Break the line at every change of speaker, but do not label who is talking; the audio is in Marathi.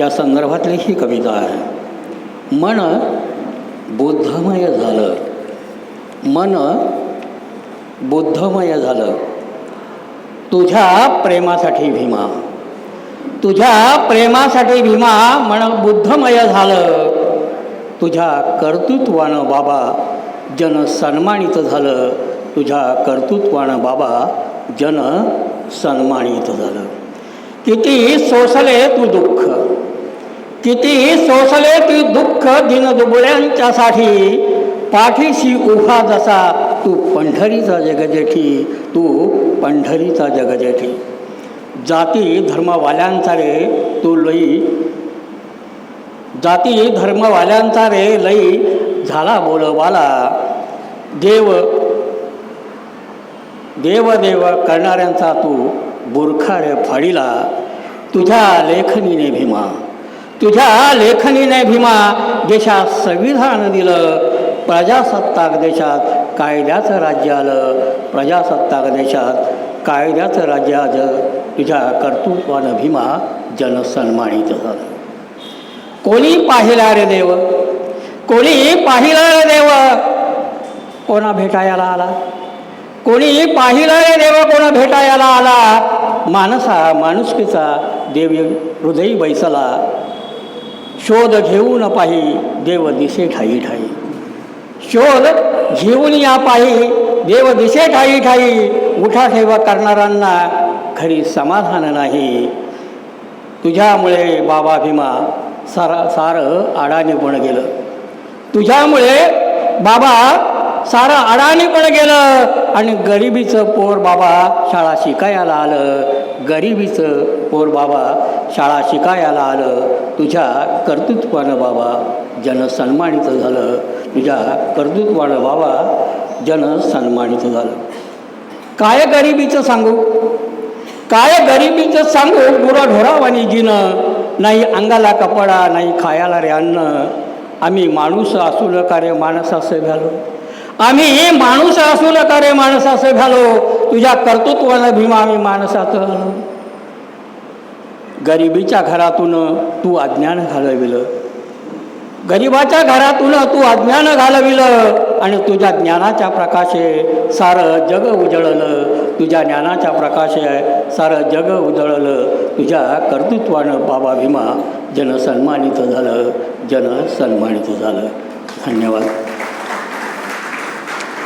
या संदर्भातली ही कविता आहे. मन बुद्धमय झालं. मन बुद्धमय झालं. तुझ्या प्रेमासाठी भीमा. तुझ्या प्रेमासाठी भीमा मन बुद्धमय झालं. तुझ्या कर्तृत्वानं बाबा जन सन्मानित झालं. तुझ्या कर्तृत्वानं बाबा जन सन्मानित झालं. किती सोसले तू दुःख. किती सोसले ती दुःख दिनदुबळ्यांच्यासाठी पाठीशी उभा जसा तू पंढरीचा जगजेठी तू पंढरीचा जगजेठी. जाती धर्मवाल्यांचा रे तू लई. जाती धर्मवाल्यांचा रे लई झाला बोलवाला देव देव देव करणाऱ्यांचा तू बुरखा रे फाडीला. तुझ्या लेखनीने भीमा. तुझ्या लेखनीने भीमा देशात संविधान दिलं. प्रजासत्ताक देशात कायद्याचं राज्य आलं. प्रजासत्ताक देशात कायद्याचं राज्य आलं तुझ्या कर्तृत्वानं भीमा जनसन्मानित झालं. कोणी पाहिला रे देव? कोणी पाहिला रे देव? कोणा भेटायला आला? कोणी पाहिला रे देव? कोणा भेटायला आला? माणसा माणुसकीचा देवी हृदयी बैसला. शोध घेऊन पाही देव दिसे ठाई ठाई. शोध घेऊन या पाही देव दिसे ठाई ठाई. उठा ठेवा करणाऱ्यांना खरी समाधान नाही. तुझ्यामुळे बाबा भीमा सारा सारं अडाणीपण गेलं. तुझ्यामुळे बाबा सारं अडाणी पण गेलं. आणि गरिबीचं पोर बाबा शाळा शिकायला आलं. गरिबीचं पोर बाबा शाळा शिकायला आलं. तुझ्या कर्तृत्वानं बाबा जनसन्मानित झालं. तुझ्या कर्तृत्वानं बाबा जनसन्मानित झालं. काय गरिबीचं सांगू? काय गरिबीचं सांगू? गुराढोरावानी जिनं. नाही अंगाला कपडा नाही खायला रे अन्न आम्ही माणूस असू का रे माणसाचं असे आम्ही माणूस असू नका रे माणसाचं घालो तुझ्या कर्तृत्वानं भीमा आम्ही माणसाचं. गरिबीच्या घरातून तू अज्ञान घालविलं. गरिबाच्या घरातून तू अज्ञान घालविलं आणि तुझ्या ज्ञानाच्या प्रकाशे सारं जग उजळलं. तुझ्या ज्ञानाच्या प्रकाशे सारं जग उजळलं. तुझ्या कर्तृत्वानं बाबा भीमा जनसन्मानित झालं. जनसन्मानित झालं. धन्यवाद.